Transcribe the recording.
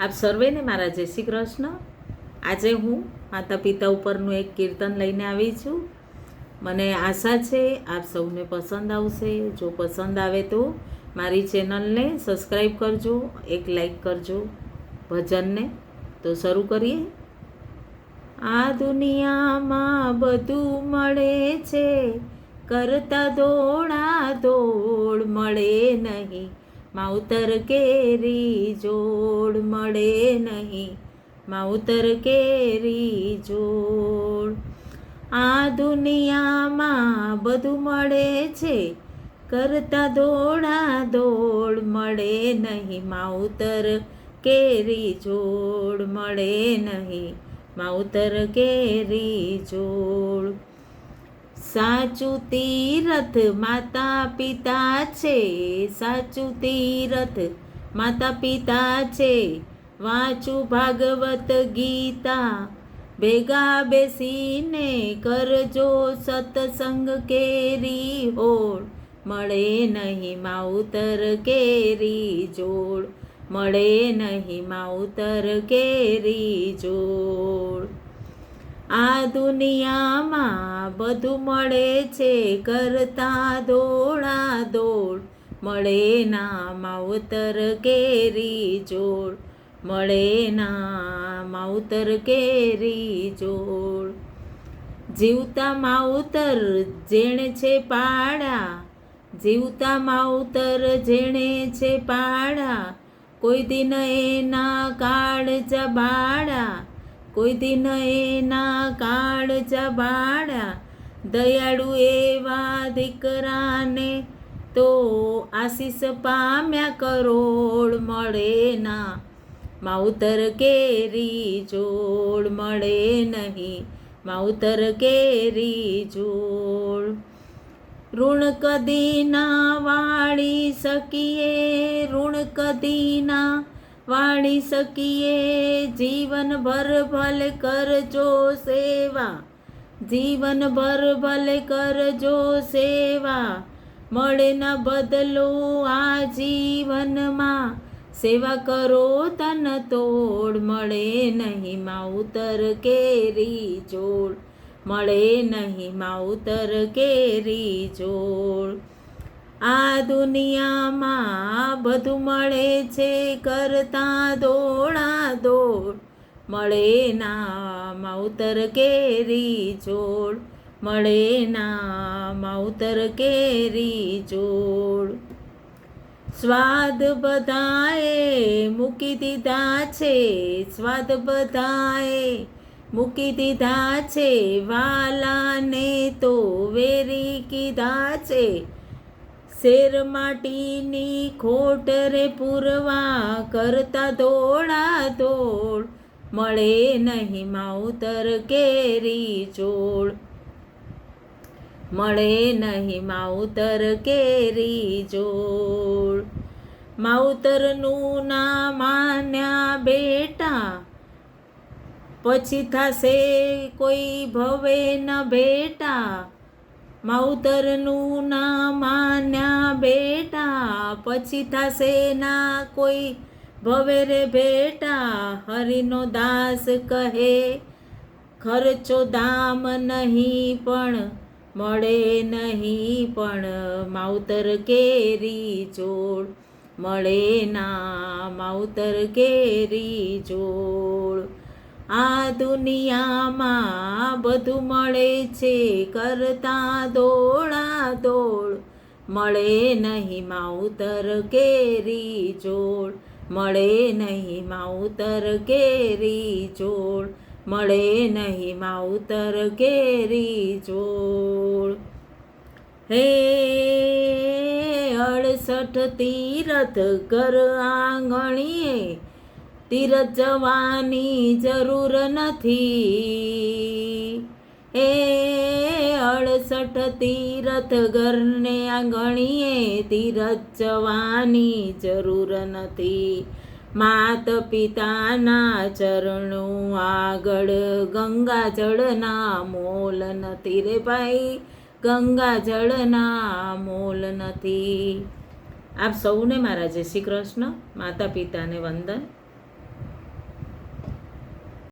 આપ સર્વેને મારા જય શ્રી કૃષ્ણ. આજે હું માતા પિતા ઉપરનું એક કીર્તન લઈને આવી છું. મને આશા છે આપ સૌને પસંદ આવશે. જો પસંદ આવે તો મારી ચેનલને સબસ્ક્રાઈબ કરજો, એક લાઈક કરજો, ભજનને. તો શરૂ કરીએ. આ દુનિયામાં બધું મળે છે. કરતા દોડા દોડ મળે નહીં. માવતર કેરી જોડ મળે નહીં. માવતર કેરી જોડ. આ દુનિયામાં બધું મળે છે. કરતા દોડા દોડ મળે નહીં. માવતર કેરી જોડ મળે નહીં. માવતર કેરી જોડ. સાચું તીરથ માતા પિતા છે. સાચું તીરથ માતા પિતા છે. વાંચું ભાગવત ગીતા. ભેગા બેસીને કરજો સત્સંગ કેરી હોળ મળે નહીં માવતર કેરી જોડ મળે નહીં માવતર કેરી જોડ આ દુનિયામાં બધું મળે છે કરતા દોડા દોડ. મળે ના માવતર કેરી જોડ. મળે ના માવતર કેરી જોડ. જીવતા માવતર જેણે છે પાડા. જીવતા માવતર જેણે છે પાડા. કોઈ દિન એના કાળ બાળા કોઈ દિન એના કાળ બાળા દયાળુ એવા દીકરાને તો આશીષ પામ્યા કરોડ મળે ના માવતર કેરી જોડ મળે નહીં માવતર કેરી જોડ. ઋણ કદી ના વાળી શકીએ, ઋણ કદી ના વાળી શકીએ, જીવનભર ભલે કરજો સેવા. જીવનભર ભલે કરજો સેવા. મળે ન બદલો આ જીવનમાં. સેવા કરો તન તોડ, મળે નહીં માવતર કેરી જોડ મળે નહીં માવતર કેરી જોડ આ દુનિયામાં બધું મળે છે કરતા દોડા દોડ. મળે ના માવતર કેરી જોડ. મળે ના માવતર કેરી જોડ. સ્વાદ બધાએ મૂકી દીધા છે, સ્વાદ બધાએ મૂકી દીધા છે. વાલાને તો વેરી કીધા છે. શેર માટીની ખોટ રે પૂરવા કરતા દોડા દોડ મળે નહીં માવતર કેરી જોડ મળે નહીં માવતર કેરી જોડ માવતરનું ના માન્યા બેટા. પછી થશે કોઈ ભવે ન બેટા. માવતરનું ના માન્યા બેટા, પછી થશે ના કોઈ ભવેરે બેટા હરિનો દાસ કહે, ખર્ચો દામ નહીં પણ મળે નહીં પણ માવતર કેરી જોડ, મળે ના માવતર કેરી જોડ. આ દુનિયામાં બધું મળે છે કરતા દોડા દોડ. મળે નહીં માવતર કેરી જોડ. મળે નહીં માવતર કેરી જોડ. મળે નહીં માવતર કેરી જોડ. હે અડસઠ તીરથ કર આંગણીએ તીરથ જવાની જરૂર નથી. એ અડસઠ તીરથ ઘરને આંગણીએ તીરથ જવાની જરૂર નથી. માત પિતાના ચરણું આગળ ગંગા જળના મોલ નથી રે ભાઈ ગંગા જળના મોલ નથી. આપ સૌને મારા જય શ્રી કૃષ્ણ માતા પિતાને વંદન.